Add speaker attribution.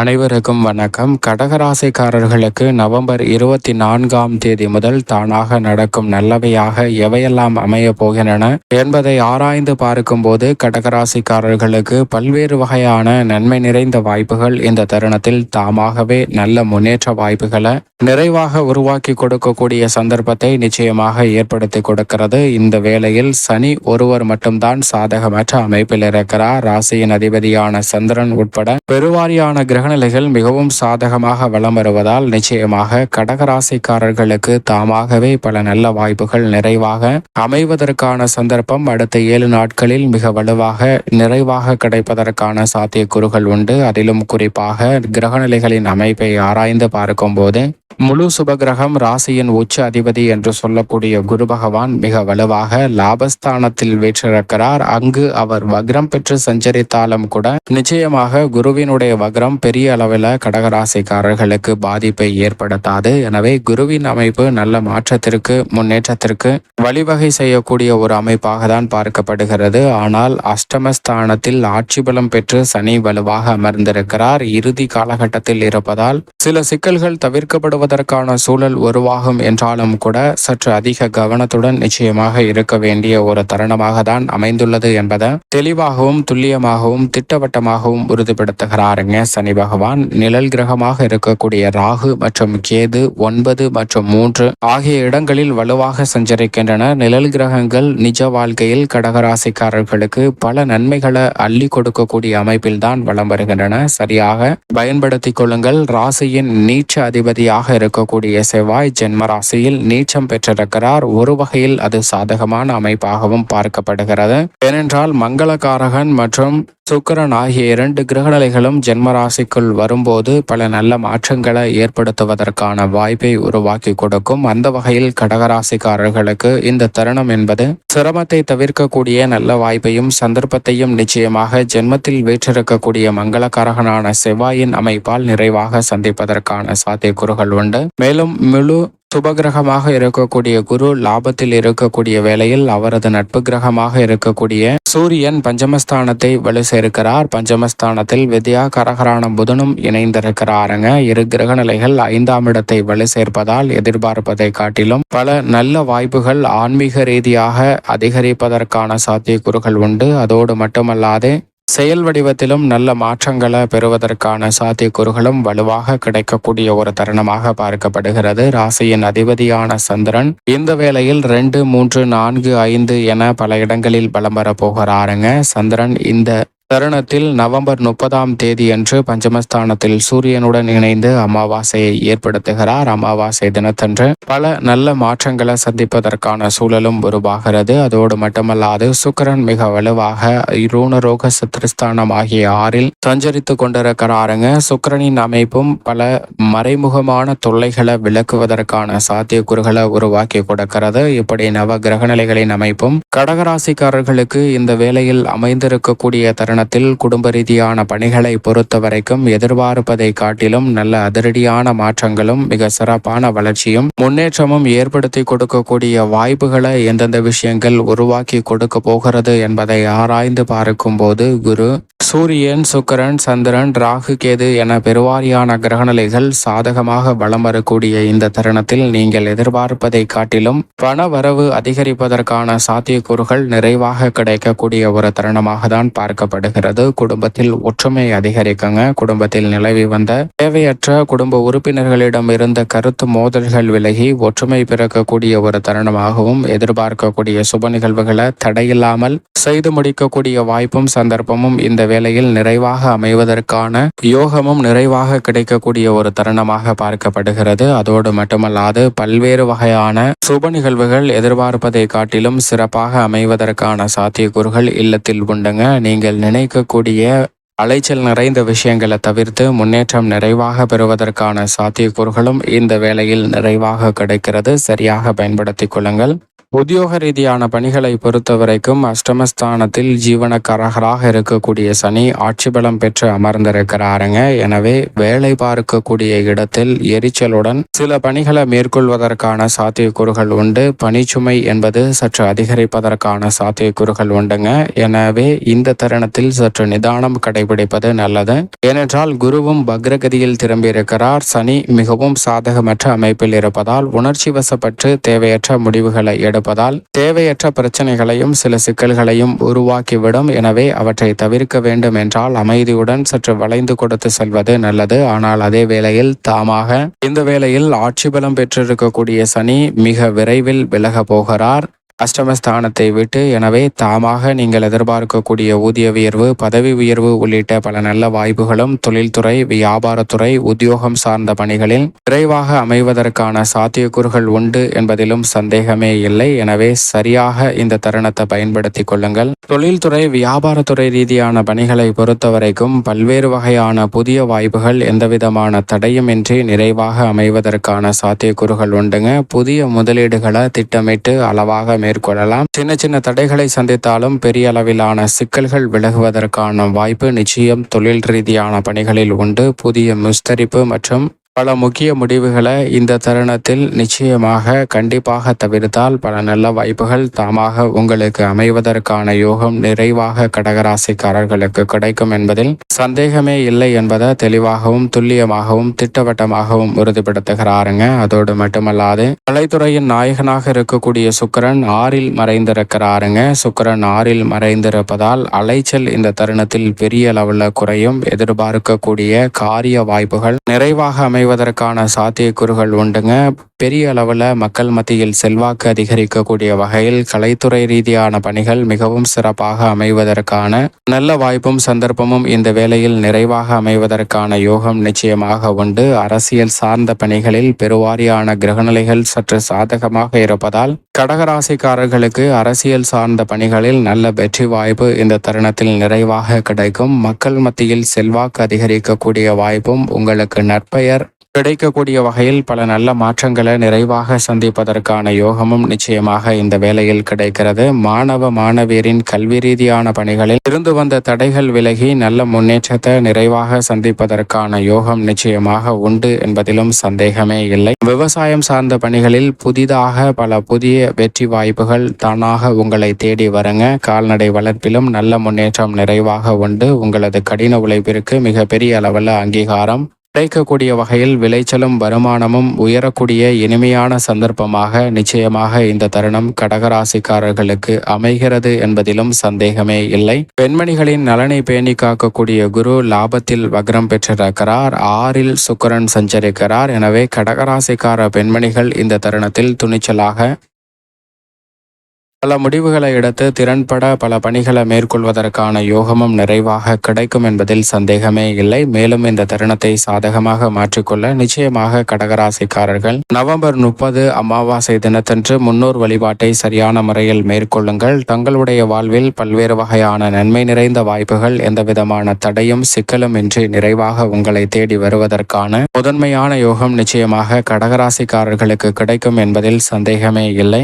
Speaker 1: அனைவருக்கும் வணக்கம். கடகராசிக்காரர்களுக்கு நவம்பர் இருபத்தி நான்காம் தேதி முதல் தானாக நடக்கும் நல்லவையாக எவையெல்லாம் அமைய போகின்றன என்பதை ஆராய்ந்து பார்க்கும்போது கடகராசிக்காரர்களுக்கு பல்வேறு வகையான நன்மை நிறைந்த வாய்ப்புகள் இந்த தருணத்தில் தாமாகவே நல்ல முன்னேற்ற வாய்ப்புகளை நிறைவாக உருவாக்கி கொடுக்கக்கூடிய சந்தர்ப்பத்தை நிச்சயமாக ஏற்படுத்தி கொடுக்கிறது. இந்த வேளையில் சனி ஒருவர் மட்டும்தான் சாதகமற்ற அமைப்பில் இருக்கிறார். ராசியின் அதிபதியான சந்திரன் உட்பட பெருவாரியான கிரகநிலைகள் மிகவும் சாதகமாக வலம் வருவதால் நிச்சயமாக கடகராசிக்காரர்களுக்கு தாமாகவே பல நல்ல வாய்ப்புகள் நிறைவாக அமைவதற்கான சந்தர்ப்பம் அடுத்த ஏழு நாட்களில் மிக வலுவாக நிறைவாக கிடைப்பதற்கான சாத்தியக்கூறுகள் உண்டு. அதிலும் குறிப்பாக கிரகநிலைகளின் அமைப்பை ஆராய்ந்து பார்க்கும்போது முழு சுபகிரகம் ராசியின் உச்ச அதிபதி என்று சொல்லக்கூடிய குரு பகவான் மிக வலுவாக லாபஸ்தானத்தில் வீற்றிருக்கிறார். அங்கு அவர் வக்ரம் பெற்று சஞ்சரித்தாலும் கூட நிச்சயமாக குருவினுடைய வக்ரம் பெரிய அளவில் கடகராசிக்காரர்களுக்கு பாதிப்பை ஏற்படுத்தாது. எனவே குருவின் அமைப்பு நல்ல மாற்றத்திற்கு முன்னேற்றத்திற்கு வழிவகை செய்யக்கூடிய ஒரு அமைப்பாக தான் பார்க்கப்படுகிறது. ஆனால் அஷ்டமஸ்தானத்தில் ஆட்சி பலம் பெற்று சனி வலுவாக அமர்ந்திருக்கிறார். இறுதி காலகட்டத்தில் இருப்பதால் சில சிக்கல்கள் தவிர்க்கப்படுவது போவதற்கான சூழல் உருவாகும் என்றாலும் கூட சற்று அதிக கவனத்துடன் நிச்சயமாக இருக்க வேண்டிய ஒரு தருணமாக தான் அமைந்துள்ளது என்பதை தெளிவாகவும் துல்லியமாகவும் திட்டவட்டமாகவும் உறுதிப்படுத்துகிறாருங்க சனி பகவான். நிழல் கிரகமாக இருக்கக்கூடிய ராகு மற்றும் கேது ஒன்பது மற்றும் மூன்று ஆகிய இடங்களில் வலுவாக சஞ்சரிக்கின்றன. நிழல் கிரகங்கள் நிஜ வாழ்க்கையில் கடகராசிக்காரர்களுக்கு பல நன்மைகளை அள்ளி கொடுக்கக்கூடிய அமைப்பில் தான் வளம் வருகின்றன. சரியாக பயன்படுத்திக் கொள்ளுங்கள். ராசியின் நீச்ச அதிபதியாக இருக்கக்கூடிய செவ்வாய் ஜென்மராசியில் நீச்சம் பெற்றிருக்கிறார். ஒரு வகையில் அது சாதகமான அமைப்பாகவும் பார்க்கப்படுகிறது. ஏனென்றால் மங்களகாரகன் மற்றும் சுக்கரன் ஆகிய இரண்டு கிரகநிலைகளும் ஜென்மராசிக்குள் வரும்போது பல நல்ல மாற்றங்களை ஏற்படுத்துவதற்கான வாய்ப்பை உருவாக்கி கொடுக்கும். அந்த வகையில் கடகராசிக்காரர்களுக்கு இந்த தருணம் என்பது சிரமத்தை தவிர்க்கக்கூடிய நல்ல வாய்ப்பையும் சந்தர்ப்பத்தையும் நிச்சயமாக ஜென்மத்தில் வீற்றிருக்கக்கூடிய மங்களகாரகனான செவ்வாயின் அமைப்பால் நிறைவாக சந்திப்பதற்கான சாத்தியக்கூறுகள் உண்டு. மேலும் முழு சுபகிரகமாக இருக்கக்கூடிய குரு லாபத்தில் இருக்கக்கூடிய வேளையில் அவரது நட்பு கிரகமாக இருக்கக்கூடிய சூரியன் பஞ்சமஸ்தானத்தை வலு சேர்க்கிறார். பஞ்சமஸ்தானத்தில் வித்யா கரகரான புதனும் இணைந்திருக்கிறாருங்க. இரு கிரக நிலைகள் ஐந்தாம் இடத்தை வலு சேர்ப்பதால் எதிர்பார்ப்பதை காட்டிலும் பல நல்ல வாய்ப்புகள் ஆன்மீக ரீதியாக அதிகரிப்பதற்கான சாத்தியக்கூறுகள் உண்டு. அதோடு மட்டுமல்லாது செயல் வடிவத்திலும் நல்ல மாற்றங்களை பெறுவதற்கான சாத்தியக்கூறுகளும் வலுவாக கிடைக்கக்கூடிய ஒரு தருணமாக பார்க்கப்படுகிறது. ராசியின் அதிபதியான சந்திரன் இந்த வேளையில் ரெண்டு மூன்று நான்கு ஐந்து என பல இடங்களில் பலம் வர போகிறாருங்க சந்திரன் இந்த தருணத்தில் நவம்பர் முப்பதாம் தேதி அன்று பஞ்சமஸ்தானத்தில் சூரியனுடன் இணைந்து அமாவாசையை ஏற்படுத்துகிறார். அமாவாசை தினத்தன்று பல நல்ல மாற்றங்களை சந்திப்பதற்கான சூழலும் உருவாகிறது. அதோடு மட்டுமல்லாது சுக்கரன் மிக வலுவாக ரூணரோக சத்ருஸ்தானம் ஆகிய ஆறில் சஞ்சரித்து கொண்டிருக்கிறாருங்க. சுக்கரனின் அமைப்பும் பல மறைமுகமான தொல்லைகளை விளக்குவதற்கான சாத்தியக்கூறுகளை உருவாக்கி கொடுக்கிறது. இப்படி நவ கிரகநிலைகளின் அமைப்பும் கடகராசிக்காரர்களுக்கு இந்த வேளையில் அமைந்திருக்கக்கூடிய தருணம் தருணத்தில் குடும்ப ரீதியான பணிகளை பொறுத்த வரைக்கும் எதிர்பார்ப்பதை காட்டிலும் நல்ல அதிரடியான மாற்றங்களும் மிக சிறப்பான வளர்ச்சியும் முன்னேற்றமும் ஏற்படுத்தி கொடுக்கக்கூடிய வாய்ப்புகளை எந்தெந்த விஷயங்கள் உருவாக்கி கொடுக்க போகிறது என்பதை ஆராய்ந்து பார்க்கும் போது குரு சூரியன் சுக்கரன் சந்திரன் ராகு கேது என பெருவாரியான கிரகநிலைகள் சாதகமாக வளம் வரக்கூடிய இந்த தருணத்தில் நீங்கள் எதிர்பார்ப்பதை காட்டிலும் பண வரவு அதிகரிப்பதற்கான சாத்தியக்கூறுகள் நிறைவாக கிடைக்கக்கூடிய ஒரு தருணமாக தான் பார்க்கப்படும் பார்க்கப்படுகிறது குடும்பத்தில் ஒற்றுமை அதிகரிக்குங்க. குடும்பத்தில் நிலவி வந்த தேவையற்ற குடும்ப உறுப்பினர்களிடம் இருந்த கருத்து மோதல்கள் விலகி ஒற்றுமை பிறக்கக்கூடிய ஒரு தருணமாகவும் எதிர்பார்க்கக்கூடிய சுப நிகழ்வுகளை தடையில்லாமல் செய்து முடிக்கக்கூடிய வாய்ப்பும் சந்தர்ப்பமும் இந்த வேளையில் நிறைவாக அமைவதற்கான யோகமும் நிறைவாக கிடைக்கக்கூடிய ஒரு தருணமாக பார்க்கப்படுகிறது. அதோடு மட்டுமல்லாது பல்வேறு வகையான சுப நிகழ்வுகள் எதிர்பார்ப்பதை காட்டிலும் சிறப்பாக அமைவதற்கான சாத்தியக்கூறுகள் இல்லத்தில் உண்டுங்க. நீங்கள் நினைக்கக்கூடிய அலைச்சல் நிறைந்த விஷயங்களை தவிர்த்து முன்னேற்றம் நிறைவாக பெறுவதற்கான சாத்தியக்கூறுகளும் இந்த வேளையில் நிறைவாக கிடைக்கிறது. சரியாக பயன்படுத்திக் கொள்ளுங்கள். உத்தியோக ரீதியான பணிகளை பொறுத்தவரைக்கும் அஷ்டமஸ்தானத்தில் ஜீவனக்காரகராக இருக்கக்கூடிய சனி ஆட்சி பலம் பெற்று அமர்ந்திருக்கிறாருங்க. எனவே வேலை பார்க்கக்கூடிய இடத்தில் எரிச்சலுடன் சில பணிகளை மேற்கொள்வதற்கான சாத்தியக்கூறுகள் உண்டு. பணிச்சுமை என்பது சற்று அதிகரிப்பதற்கான சாத்தியக்கூறுகள் உண்டுங்க. எனவே இந்த தருணத்தில் சற்று நிதானம் கடைபிடிப்பது நல்லது. ஏனென்றால் குருவும் பக்ரகதியில் திரும்பியிருக்கிறார். சனி மிகவும் சாதகமற்ற அமைப்பில் இருப்பதால் உணர்ச்சி வசப்பட்டு தேவையற்ற முடிவுகளை எடு இருப்பதால் தேவையற்ற பிரச்சனைகளையும் சில சிக்கல்களையும் உருவாக்கிவிடும். எனவே அவற்றை தவிர்க்க வேண்டும் என்றால் அமைதியுடன் சற்று வளைந்து கொடுத்து செல்வது நல்லது. ஆனால் அதே வேளையில் தாமாக இந்த வேளையில் ஆட்சி பலம் பெற்றிருக்கக்கூடிய சனி மிக விரைவில் விலக போகிறார். அஷ்டமஸ்தானத்தை விட்டு எனவே தாமாக நீங்கள் எதிர்பார்க்கக்கூடிய ஊதிய உயர்வு பதவி உயர்வு உள்ளிட்ட பல நல்ல வாய்ப்புகளும் தொழில்துறை வியாபாரத்துறை உத்தியோகம் சார்ந்த பணிகளில் விரைவாக அமைவதற்கான சாத்தியக்கூறுகள் உண்டு என்பதிலும் சந்தேகமே இல்லை. எனவே சரியாக இந்த தருணத்தை பயன்படுத்திக் கொள்ளுங்கள். தொழில்துறை வியாபாரத்துறை ரீதியான பணிகளை பொறுத்தவரைக்கும் பல்வேறு வகையான புதிய வாய்ப்புகள் எந்தவிதமான தடையுமின்றி நிறைவாக அமைவதற்கான சாத்தியக்கூறுகள் உண்டுங்க. புதிய முதலீடுகளை திட்டமிட்டு அளவாக மேற்கொள்ளலாம். சின்ன சின்ன தடைகளை சந்தித்தாலும் பெரிய அளவிலான சிக்கல்கள் விலகுவதற்கான வாய்ப்பு நிச்சயம் தொழில் ரீதியான பணிகளில் உண்டு. புதிய முஸ்தரிப்பு மற்றும் பல முக்கிய முடிவுகளை இந்த தருணத்தில் நிச்சயமாக கண்டிப்பாக தவிர்த்தால் பல நல்ல வாய்ப்புகள் தாமாக உங்களுக்கு அமைவதற்கான யோகம் நிறைவாக கடகராசிக்காரர்களுக்கு கிடைக்கும் என்பதில் சந்தேகமே இல்லை என்பதை தெளிவாகவும் துல்லியமாகவும் திட்டவட்டமாகவும் உறுதிப்படுத்துகிறாருங்க. அதோடு மட்டுமல்லாது கலைத்துறையின் நாயகனாக இருக்கக்கூடிய சுக்கரன் ஆறில் மறைந்திருக்கிறாருங்க. சுக்கரன் ஆறில் மறைந்திருப்பதால் அலைச்சல் இந்த தருணத்தில் பெரிய அளவில் குறையும். எதிர்பார்க்கக்கூடிய காரிய வாய்ப்புகள் நிறைவாக அமை அமைவதற்கான சாத்தியக்கூறுகள் உண்டுங்க. பெரிய அளவில் மக்கள் மத்தியில் செல்வாக்கு அதிகரிக்கக்கூடிய வகையில் கலைத்துறை ரீதியான பணிகள் மிகவும் சிறப்பாக அமைவதற்கான நல்ல வாய்ப்பும் சந்தர்ப்பமும் இந்த வேளையில் நிறைவாக அமைவதற்கான யோகம் நிச்சயமாக உண்டு. அரசியல் சார்ந்த பணிகளில் பெருவாரியான கிரகநிலைகள் சற்று சாதகமாக இருப்பதால் கடகராசிக்காரர்களுக்கு அரசியல் சார்ந்த பணிகளில் நல்ல வெற்றி வாய்ப்பு இந்த தருணத்தில் நிறைவாக கிடைக்கும். மக்கள் மத்தியில் செல்வாக்கு அதிகரிக்கக்கூடிய வாய்ப்பும் உங்களுக்கு நற்பெயர். கிடைக்கக்கூடிய வகையில் பல நல்ல மாற்றங்களை நிறைவாக சந்திப்பதற்கான யோகமும் நிச்சயமாக இந்த வேலையில் கிடைக்கிறது. மாணவ மாணவியரின் கல்வி ரீதியான பணிகளில் இருந்து வந்த தடைகள் விலகி நல்ல முன்னேற்றத்தை நிறைவாக சந்திப்பதற்கான யோகம் நிச்சயமாக உண்டு என்பதிலும் சந்தேகமே இல்லை. விவசாயம் சார்ந்த பணிகளில் புதிதாக பல புதிய வெற்றி வாய்ப்புகள் தானாக உங்களை தேடி வருங்க. கால்நடை வளர்ப்பிலும் நல்ல முன்னேற்றம் நிறைவாக உண்டு. உங்களது கடின உழைப்பிற்கு மிகப்பெரிய அளவில் அங்கீகாரம். கிடைக்கக்கூடிய வகையில் விளைச்சலும் வருமானமும் உயரக்கூடிய இனிமையான சந்தர்ப்பமாக நிச்சயமாக இந்த தருணம் கடகராசிக்காரர்களுக்கு அமைகிறது என்பதிலும் சந்தேகமே இல்லை. பெண்மணிகளின் நலனை பேணி காக்கக்கூடிய குரு லாபத்தில் வக்ரம் பெற்றிருக்கிறார். ஆறில் சுக்கரன் சஞ்சரிக்கிறார். எனவே கடகராசிக்கார பெண்மணிகள் இந்த தருணத்தில் துணிச்சலாக பல முடிவுகளை எடுத்து திறன்பட பல பணிகளை மேற்கொள்வதற்கான யோகமும் நிறைவாக கிடைக்கும் என்பதில் சந்தேகமே இல்லை. மேலும் இந்த தருணத்தை சாதகமாக மாற்றிக்கொள்ள நிச்சயமாக கடகராசிக்காரர்கள் நவம்பர் முப்பது அமாவாசை தினத்தன்று முன்னோர் வழிபாட்டை சரியான முறையில் மேற்கொள்ளுங்கள். தங்களுடைய வாழ்வில் பல்வேறு வகையான நன்மை நிறைந்த வாய்ப்புகள் எந்தவிதமான தடையும் சிக்கலும் இன்றி நிறைவாக உங்களை தேடி வருவதற்கான முதன்மையான யோகம் நிச்சயமாக கடகராசிக்காரர்களுக்கு கிடைக்கும் என்பதில் சந்தேகமே இல்லை.